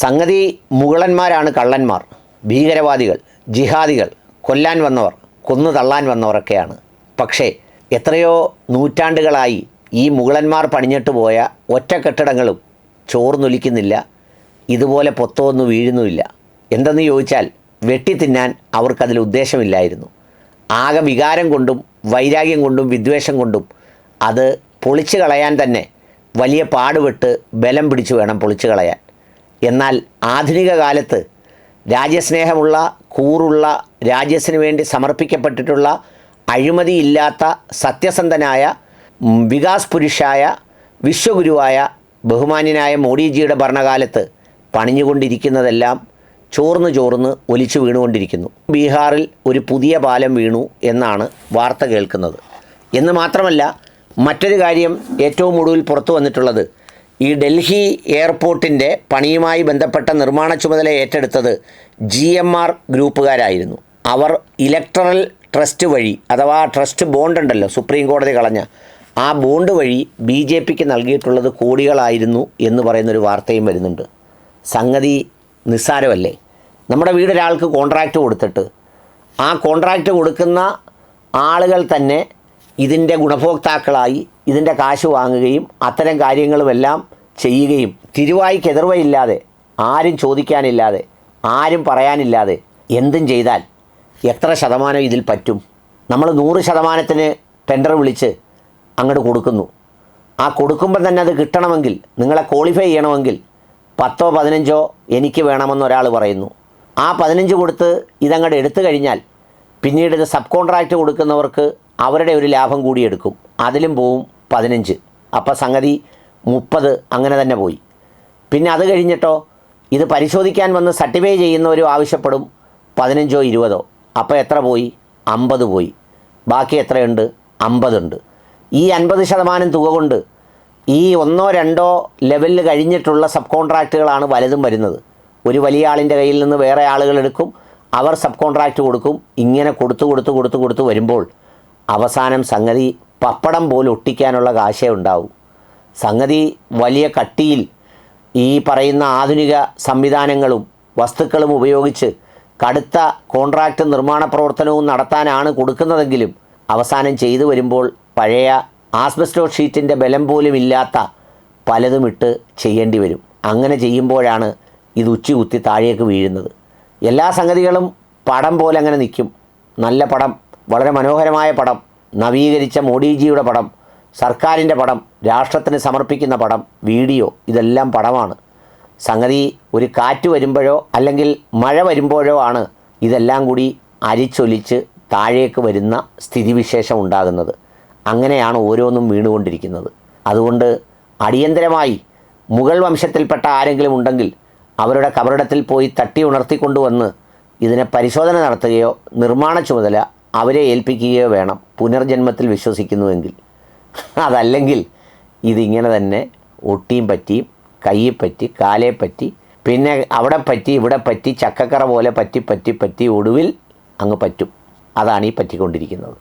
സംഗതി മുഗളന്മാരാണ് കള്ളന്മാർ ഭീകരവാദികൾ ജിഹാദികൾ കൊല്ലാൻ വന്നവർ കൊന്നു തള്ളാൻ വന്നവരൊക്കെയാണ്. പക്ഷേ എത്രയോ നൂറ്റാണ്ടുകളായി ഈ മുഗളന്മാർ പണിഞ്ഞിട്ട് പോയ ഒറ്റ കെട്ടിടങ്ങളും ചോർന്നൊലിക്കുന്നില്ല ഇതുപോലെ പൊത്തമൊന്നും വീഴുന്നുമില്ല. എന്തെന്ന് ചോദിച്ചാൽ വെട്ടിത്തിന്നാൻ അവർക്കതിൽ ഉദ്ദേശമില്ലായിരുന്നു. ആകെ വികാരം കൊണ്ടും വൈരാഗ്യം കൊണ്ടും വിദ്വേഷം കൊണ്ടും അത് പൊളിച്ചു കളയാൻ തന്നെ വലിയ പാടുപെട്ട് ബലം പിടിച്ചു വേണം പൊളിച്ചു കളയാൻ. എന്നാൽ ആധുനിക കാലത്ത് രാജ്യസ്നേഹമുള്ള കൂറുള്ള രാജ്യത്തിന് വേണ്ടി സമർപ്പിക്കപ്പെട്ടിട്ടുള്ള അഴിമതിയില്ലാത്ത സത്യസന്ധനായ വികാസ് പുരുഷായ വിശ്വഗുരുവായ ബഹുമാന്യനായ മോഡിജിയുടെ ഭരണകാലത്ത് പണിഞ്ഞുകൊണ്ടിരിക്കുന്നതെല്ലാം ചോർന്ന് ചോർന്ന് ഒലിച്ചു വീണുകൊണ്ടിരിക്കുന്നു. ബീഹാറിൽ ഒരു പുതിയ പാലം വീണു എന്നാണ് വാർത്ത കേൾക്കുന്നത്. എന്ന് മാത്രമല്ല മറ്റൊരു കാര്യം ഏറ്റവും ഒടുവിൽ പുറത്തു വന്നിട്ടുള്ളത് ഈ ഡൽഹി എയർപോർട്ടിന്റെ പണിയുമായി ബന്ധപ്പെട്ട നിർമ്മാണ ചുമതല ഏറ്റെടുത്തത് ജി എം ആർ ഗ്രൂപ്പുകാരായിരുന്നു. അവർ ഇലക്ട്രൽ ട്രസ്റ്റ് വഴി അഥവാ ട്രസ്റ്റ് ബോണ്ട് ഉണ്ടല്ലോ സുപ്രീം കോടതി കളഞ്ഞ ആ ബോണ്ട് വഴി ബി ജെ പിക്ക് നൽകിയിട്ടുള്ളത് കോടികളായിരുന്നു എന്ന് പറയുന്നൊരു വാർത്തയും വരുന്നുണ്ട്. സംഗതി നിസ്സാരമല്ലേ? നമ്മുടെ വീട് ഒരാൾക്ക് കോൺട്രാക്റ്റ് കൊടുത്തിട്ട് ആ കോൺട്രാക്റ്റ് കൊടുക്കുന്ന ആളുകൾ തന്നെ ഇതിന്റെ ഗുണഭോക്താക്കളായി ഇതിന്റെ കാശ് വാങ്ങുകയും അത്തരം കാര്യങ്ങളുമെല്ലാം ചെയ്യുകയും തിരുവായിക്കെതിർവയില്ലാതെ ആരും ചോദിക്കാനില്ലാതെ ആരും പറയാനില്ലാതെ എന്തും ചെയ്താൽ എത്ര ശതമാനം ഇതിൽ പറ്റും? നമ്മൾ നൂറ് ശതമാനത്തിന് ടെൻഡർ വിളിച്ച് അങ്ങോട്ട് കൊടുക്കുന്നു. ആ കൊടുക്കുമ്പോൾ തന്നെ അത് കിട്ടണമെങ്കിൽ നിങ്ങളെ ക്വാളിഫൈ ചെയ്യണമെങ്കിൽ പത്തോ പതിനഞ്ചോ എനിക്ക് വേണമെന്ന് ഒരാൾ പറയുന്നു. ആ പതിനഞ്ച് കൊടുത്ത് ഇതങ്ങോട്ട് എടുത്തു കഴിഞ്ഞാൽ പിന്നീട് ഇത് സബ് കോൺട്രാക്റ്റ് കൊടുക്കുന്നവർക്ക് അവരുടെ ഒരു ലാഭം കൂടി എടുക്കും. അതിലും പോവും പതിനഞ്ച്. അപ്പോൾ സംഗതി മുപ്പത് അങ്ങനെ തന്നെ പോയി. പിന്നെ അത് കഴിഞ്ഞിട്ടോ ഇത് പരിശോധിക്കാൻ വന്ന് സർട്ടിഫൈ ചെയ്യുന്നവരും ആവശ്യപ്പെടും പതിനഞ്ചോ ഇരുപതോ. അപ്പോൾ എത്ര പോയി? അമ്പത് പോയി. ബാക്കി എത്രയുണ്ട്? അമ്പതുണ്ട്. ഈ അൻപത് ശതമാനം തുക കൊണ്ട് ഈ ഒന്നോ രണ്ടോ ലെവലിൽ കഴിഞ്ഞിട്ടുള്ള സബ് കോൺട്രാക്റ്റുകളാണ് വലുതും വരുന്നത്. ഒരു വലിയ ആളിന്റെ കയ്യിൽ നിന്ന് വേറെ ആളുകൾ എടുക്കും. അവർ സബ് കോൺട്രാക്റ്റ് കൊടുക്കും. ഇങ്ങനെ കൊടുത്തു കൊടുത്തു കൊടുത്തു കൊടുത്തു വരുമ്പോൾ അവസാനം സംഗതി പപ്പടം പോലെ ഒട്ടിക്കാനുള്ള കാശേ ഉണ്ടാവും. സംഗതി വലിയ കട്ടിയിൽ ഈ പറയുന്ന ആധുനിക സംവിധാനങ്ങളും വസ്തുക്കളും ഉപയോഗിച്ച് കടുത്ത കോൺട്രാക്റ്റ് നിർമ്മാണ പ്രവർത്തനവും നടത്താനാണ് കൊടുക്കുന്നതെങ്കിലും അവസാനം ചെയ്തു വരുമ്പോൾ പഴയ ആസ്ബസ്റ്റോ ഷീറ്റിന്റെ ബലം പോലും ഇല്ലാത്ത പലതും ഇട്ട് ചെയ്യേണ്ടി വരും. അങ്ങനെ ചെയ്യുമ്പോഴാണ് ഇത് ഉച്ചി കുത്തി താഴേക്ക് വീഴുന്നത്. എല്ലാ സംഗതികളും പടം പോലെ അങ്ങനെ നിൽക്കും. നല്ല പടം വളരെ മനോഹരമായ പടം നവീകരിച്ച മോഡിജിയുടെ പടം സർക്കാരിന്റെ പടം രാഷ്ട്രത്തിന് സമർപ്പിക്കുന്ന പടം വീഡിയോ ഇതെല്ലാം പടമാണ്. സംഗതി ഒരു കാറ്റ് വരുമ്പോഴോ അല്ലെങ്കിൽ മഴ വരുമ്പോഴോ ആണ് ഇതെല്ലാം കൂടി അരിച്ചൊലിച്ച് താഴേക്ക് വരുന്ന സ്ഥിതിവിശേഷം ഉണ്ടാകുന്നത്. അങ്ങനെയാണ് ഓരോന്നും വീണുകൊണ്ടിരിക്കുന്നത്. അതുകൊണ്ട് അടിയന്തരമായി മുഗൾ വംശത്തിൽപ്പെട്ട ആരെങ്കിലും ഉണ്ടെങ്കിൽ അവരുടെ കബറിടത്തിൽ പോയി തട്ടി ഉണർത്തിക്കൊണ്ടുവന്ന് ഇതിനെ പരിശോധന നടത്തുകയോ നിർമ്മാണ ചുമതല അവരെ ഏൽപ്പിക്കുകയോ വേണം പുനർജന്മത്തിൽ വിശ്വസിക്കുന്നുവെങ്കിൽ. അതല്ലെങ്കിൽ ഇതിങ്ങനെ തന്നെ ഒട്ടിയും പറ്റിയും കയ്യെ പറ്റി കാലേ പറ്റി പിന്നെ അവിടെ പറ്റി ഇവിടെ പറ്റി ചക്കക്കറ പോലെ പറ്റി പറ്റി പറ്റി ഒടുവിൽ അങ്ങ് പറ്റും. അതാണ് ഈ പറ്റിക്കൊണ്ടിരിക്കുന്നത്.